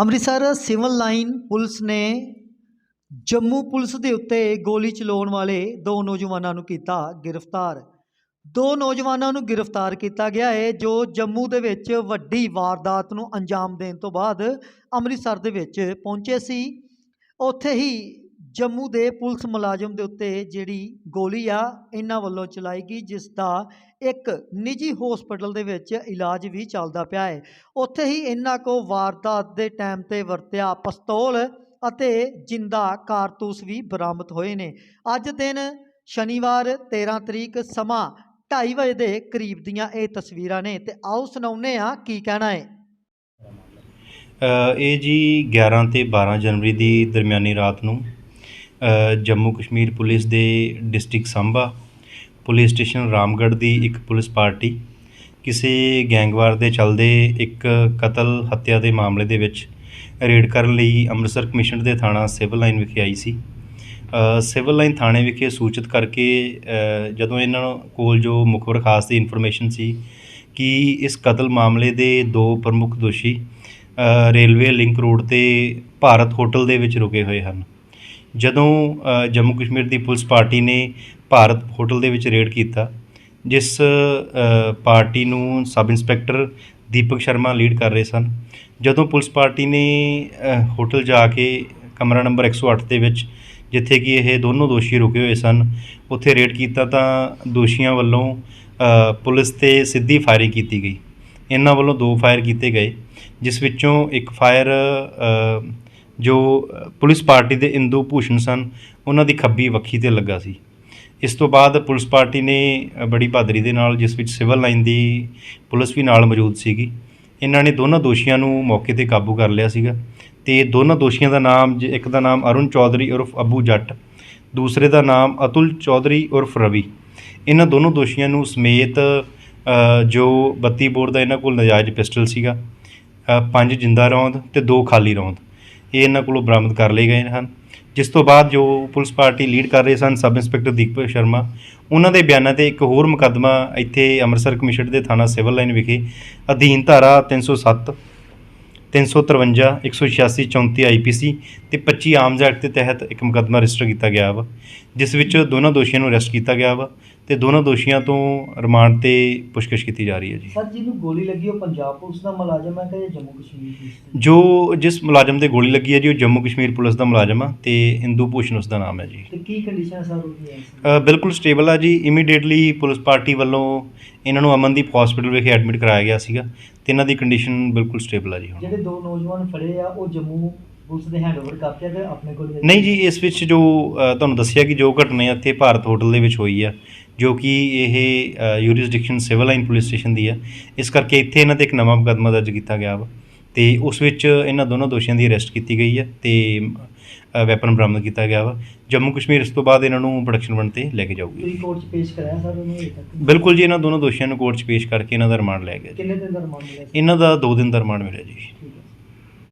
Amritsar civil line police ਨੇ Jammu police ਦੇ ਉੱਤੇ ਗੋਲੀ ਚਲਾਉਣ ਵਾਲੇ ਦੋ ਨੌਜਵਾਨਾਂ ਨੂੰ ਕੀਤਾ ਗ੍ਰਿਫਤਾਰ। ਦੋ ਨੌਜਵਾਨਾਂ ਨੂੰ ਗ੍ਰਿਫਤਾਰ ਕੀਤਾ ਗਿਆ ਹੈ, ਜੋ ਜੰਮੂ ਦੇ ਵਿੱਚ ਵੱਡੀ ਵਾਰਦਾਤ ਨੂੰ ਅੰਜਾਮ ਦੇਣ ਤੋਂ ਬਾਅਦ ਅੰਮ੍ਰਿਤਸਰ ਦੇ ਵਿੱਚ ਪਹੁੰਚੇ ਸੀ। ਉੱਥੇ ਹੀ ਜੰਮੂ ਦੇ ਪੁਲਿਸ ਮੁਲਾਜ਼ਮ ਦੇ ਉੱਤੇ ਜਿਹੜੀ ਗੋਲੀ ਆ, ਇਹਨਾਂ ਵੱਲੋਂ ਚਲਾਈ ਗਈ, ਜਿਸ ਦਾ ਇੱਕ ਨਿੱਜੀ ਹਸਪੀਟਲ ਦੇ ਵਿੱਚ ਇਲਾਜ ਵੀ ਚੱਲਦਾ ਪਿਆ ਹੈ। ਉੱਥੇ ਹੀ ਇਹਨਾਂ ਕੋ ਵਾਰਦਾਤ ਦੇ ਟਾਈਮ ਤੇ ਵਰਤਿਆ ਪਿਸਤੌਲ ਅਤੇ ਜਿੰਦਾ ਕਾਰਤੂਸ ਵੀ ਬਰਾਮਦ ਹੋਏ ਨੇ। ਅੱਜ ਦਿਨ ਸ਼ਨੀਵਾਰ 13 ਤਰੀਕ ਸਮਾਂ 2:30 ਵਜੇ ਦੇ ਕਰੀਬ ਦੀਆਂ ਇਹ ਤਸਵੀਰਾਂ ਨੇ ਤੇ ਆਓ ਸੁਣਾਉਨੇ ਆ ਕੀ ਕਹਿਣਾ ਹੈ। ਇਹ ਜੀ 11 ਤੇ 12 ਜਨਵਰੀ ਦੀ ਦਰਮਿਆਨੀ ਰਾਤ ਨੂੰ ਜੰਮੂ ਕਸ਼ਮੀਰ ਪੁਲਿਸ ਦੇ district Samba, police station Ramgarh ਦੀ ਇੱਕ ਪੁਲਿਸ ਪਾਰਟੀ, ਕਿਸੇ ਗੈਂਗਵਾਰ ਦੇ ਚਲਦੇ ਇੱਕ ਕਤਲ ਹੱਤਿਆ ਦੇ ਮਾਮਲੇ ਦੇ ਵਿੱਚ ਰੇਡ ਕਰਨ ਲਈ ਅੰਮ੍ਰਿਤਸਰ ਕਮਿਸ਼ਨ ਦੇ ਥਾਣਾ ਸਿਵਲ ਲਾਈਨ ਵਿਖੇ ਆਈ ਸੀ। ਸਿਵਲ ਲਾਈਨ ਥਾਣੇ ਵਿਖੇ ਸੂਚਿਤ ਕਰਕੇ ਜਦੋਂ ਇਹਨਾਂ ਕੋਲ ਜੋ ਮੁਖਬਰ ਖਾਸ ਦੀ ਇਨਫੋਰਮੇਸ਼ਨ ਸੀ ਕਿ ਇਸ ਕਤਲ ਮਾਮਲੇ ਦੇ ਦੋ ਪ੍ਰਮੁੱਖ ਦੋਸ਼ੀ ਰੇਲਵੇ ਲਿੰਕ ਰੋਡ ਤੇ ਭਾਰਤ ਹੋਟਲ ਦੇ ਵਿੱਚ ਰੁਕੇ ਹੋਏ ਹਨ। ਜਦੋਂ ਜੰਮੂ ਕਸ਼ਮੀਰ ਦੀ ਪੁਲਿਸ ਪਾਰਟੀ ਨੇ ਭਾਰਤ ਹੋਟਲ ਦੇ ਵਿੱਚ ਰੇਡ ਕੀਤਾ, ਜਿਸ ਪਾਰਟੀ ਨੂੰ sub inspector Deepak Sharma lead ਕਰ ਰਹੇ ਸਨ, ਜਦੋਂ ਪੁਲਿਸ ਪਾਰਟੀ ਨੇ ਹੋਟਲ ਜਾ ਕੇ ਕਮਰਾ ਨੰਬਰ 108 ਦੇ ਵਿੱਚ, ਜਿੱਥੇ ਕਿ ਇਹ ਦੋਨੋਂ ਦੋਸ਼ੀ ਰੁਕੇ ਹੋਏ ਸਨ, ਉੱਥੇ ਰੇਡ ਕੀਤਾ ਤਾਂ ਦੋਸ਼ੀਆਂ ਵੱਲੋਂ ਪੁਲਿਸ ਤੇ ਸਿੱਧੀ ਫਾਇਰਿੰਗ ਕੀਤੀ ਗਈ। ਇਹਨਾਂ ਵੱਲੋਂ ਦੋ ਫਾਇਰ ਕੀਤੇ ਗਏ, ਜਿਸ ਵਿੱਚੋਂ ਇੱਕ ਫਾਇਰ ਜੋ ਪੁਲਿਸ ਪਾਰਟੀ ਦੇ ਇੰਦੂ ਭੂਸ਼ਣ ਸਨ, ਉਹਨਾਂ ਦੀ ਖੱਬੀ ਵੱਖੀ ਤੇ ਲੱਗਾ ਸੀ। ਇਸ ਤੋਂ ਬਾਅਦ ਪੁਲਿਸ ਪਾਰਟੀ ਨੇ ਬੜੀ ਬਹਾਦਰੀ ਦੇ ਨਾਲ ਜਿਸ ਵਿੱਚ ਸਿਵਲ ਲਾਈਨ ਦੀ ਪੁਲਿਸ ਵੀ ਨਾਲ ਮੌਜੂਦ ਸੀਗੀ, ਇਹਨਾਂ ਨੇ ਦੋਨਾਂ ਦੋਸ਼ੀਆਂ ਨੂੰ ਮੌਕੇ ਤੇ ਕਾਬੂ ਕਰ ਲਿਆ ਸੀਗਾ। ਤੇ ਦੋਨਾਂ ਦੋਸ਼ੀਆਂ ਦਾ ਨਾਮ, ਜ- ਇੱਕ ਦਾ ਨਾਮ ਅਰੁਣ ਚੌਧਰੀ ਉਰਫ ਅਬੂ ਜੱਟ, ਦੂਸਰੇ ਦਾ ਨਾਮ ਅਤੁਲ ਚੌਧਰੀ ਉਰਫ ਰਵੀ। ਇਹਨਾਂ ਦੋਨੋਂ ਦੋਸ਼ੀਆਂ ਨੂੰ ਸਮੇਤ ਜੋ 32 ਬੋਰ ਦਾ ਇਹਨਾਂ ਕੋਲ ਨਜਾਇਜ਼ ਪਿਸਟਲ ਸੀਗਾ ਪੰਜ ਜਿੰਦਾ ਰੌਂਦ ਤੇ ਦੋ ਖਾਲੀ ਰੌਂਦ। ਇਹ ਇਹਨਾਂ ਕੋਲੋਂ ਬਰਾਮਦ ਕਰ ਲਏ ਗਏ ਹਨ। ਜਿਸ ਤੋਂ ਬਾਅਦ ਜੋ ਪੁਲਿਸ ਪਾਰਟੀ ਲੀਡ ਕਰ ਰਹੇ ਸਨ, ਸਬ ਇੰਸਪੈਕਟਰ ਦੀਪਕ ਸ਼ਰਮਾ, ਉਹਨਾਂ ਦੇ ਬਿਆਨਾਂ ਤੇ ਇੱਕ ਹੋਰ ਮੁਕੱਦਮਾ ਇੱਥੇ ਅੰਮ੍ਰਿਤਸਰ ਕਮਿਸ਼ਨ ਦੇ ਥਾਣਾ ਸਿਵਲ ਲਾਈਨ ਵਿਖੇ ਅਧੀਨ ਧਾਰਾ 307 353 186 34 ਆਈਪੀਸੀ ਤੇ 25 ਆਰਮਜ਼ ਐਕਟ ਦੇ ਤਹਿਤ ਇੱਕ ਮੁਕੱਦਮਾ ਰਜਿਸਟਰ ਕੀਤਾ ਗਿਆ ਵਾ, ਜਿਸ ਵਿੱਚ ਦੋਨਾਂ ਦੋਸ਼ੀਆਂ ਨੂੰ ਅਰੈਸਟ ਕੀਤਾ ਗਿਆ ਵਾ। ਤੇ ਦੋਨਾਂ ਦੋਸ਼ੀਆਂ ਤੋਂ ਰਿਮਾਂਡ ਤੇ ਪੁੱਛਗਿੱਛ ਕੀਤੀ ਜਾ ਰਹੀ ਹੈ ਜੀ। ਸਰ ਜਿਹਨੂੰ ਗੋਲੀ ਲੱਗੀ ਉਹ ਪੰਜਾਬ ਪੁਲਿਸ ਦਾ ਮੁਲਾਜ਼ਮ ਹੈ ਕਿ ਜੰਮੂ ਕਸ਼ਮੀਰ ਪੁਲਿਸ ਦਾ? ਜੋ ਜਿਸ ਮੁਲਾਜ਼ਮ ਤੇ ਗੋਲੀ ਲੱਗੀ ਹੈ ਜੀ ਉਹ ਜੰਮੂ ਕਸ਼ਮੀਰ ਪੁਲਿਸ ਦਾ ਮੁਲਾਜ਼ਮ ਆ ਤੇ ਇੰਦੂ ਭੂਸ਼ਣ ਉਸ ਦਾ ਨਾਮ ਹੈ ਜੀ। ਤੇ ਕੀ ਕੰਡੀਸ਼ਨ ਸਰ ਉਹਦੀ? ਹੈ ਬਿਲਕੁਲ ਸਟੇਬਲ ਆ ਜੀ। ਇਮੀਡੀਏਟਲੀ ਪੁਲਿਸ ਪਾਰਟੀ ਵੱਲੋਂ ਇਹਨਾਂ ਨੂੰ ਅਮਨਦੀਪ ਹਸਪੀਟਲ ਵਿਖੇ ਐਡਮਿਟ ਕਰਾਇਆ ਗਿਆ ਸੀਗਾ ਤੇ ਇਹਨਾਂ ਦੀ ਕੰਡੀਸ਼ਨ ਬਿਲਕੁਲ ਸਟੇਬਲ ਆ ਜੀ ਹੁਣ। ਜਿਹੜੇ ਦੋ ਨੌਜਵਾਨ ਫੜੇ ਆ ਉਹ ਜੰਮੂ ਪੁਲਿਸ ਦੇ ਹੈਂਡਓਵਰ ਕਰਤੇ ਆ ਤੇ ਆਪਣੇ ਕੋਲ ਹੀ ਨਹੀਂ ਜੀ ਇਸ ਵਿੱਚ ਜੋ ਅ, ਤੁਹਾਨੂੰ ਦੱਸਿਆ ਕਿ ਜੋ ਘਟਨਾ ਇੱਥੇ ਭਾਰਤ ਹੋਟਲ ਦੇ ਵਿੱਚ ਹੋਈ ਆ ਜੋ ਕਿ ਇਹ jurisdiction civil line police station ਦੀ ਆ। ਇਸ ਕਰਕੇ ਇੱਥੇ ਇਹਨਾਂ ਤੇ ਇੱਕ ਨਵਾਂ ਮੁਕੱਦਮਾ ਦਰਜ ਕੀਤਾ ਗਿਆ ਵਾ। ਤੇ ਉਸ ਵਿੱਚ ਇਹਨਾਂ ਦੋਨੋਂ ਦੋਸ਼ੀਆਂ ਦੀ ਅਰੈਸਟ ਕੀਤੀ ਗਈ ਹੈ ਤੇ ਵੈਪਨ ਬਰਾਮਦ ਕੀਤਾ ਗਿਆ ਵਾ। ਜੰਮੂ ਕਸ਼ਮੀਰ ਇਸ ਤੋਂ ਬਾਅਦ ਇਹਨਾਂ ਨੂੰ ਪ੍ਰੋਡਕਸ਼ਨ ਬਣ ਤੇ ਲੈ ਕੇ ਜਾਊਗੀ। ਤੁਸੀਂ ਕੋਰਟ 'ਚ ਪੇਸ਼ ਕਰਾਇਆ ਸਰ ਉਹਨੂੰ ਹਜੇ ਤੱਕ? ਬਿਲਕੁਲ ਜੀ ਇਹਨਾਂ ਦੋਨੋਂ ਦੋਸ਼ੀਆਂ ਨੂੰ ਕੋਰਟ 'ਚ ਪੇਸ਼ ਕਰਕੇ ਇਹਨਾਂ ਦਾ ਰਿਮਾਂਡ ਲਿਆ ਗਿਆ ਜੀ। ਕਿੰਨੇ ਦਿਨ ਦਾ ਰਿਮਾਂਡ ਮਿਲਿਆ ਸੀ? ਇਹਨਾਂ ਦਾ 2 ਦਿਨ ਦਾ ਰਿਮਾਂਡ ਮਿਲਿਆ ਜੀ। ਠੀਕ ਹੈ।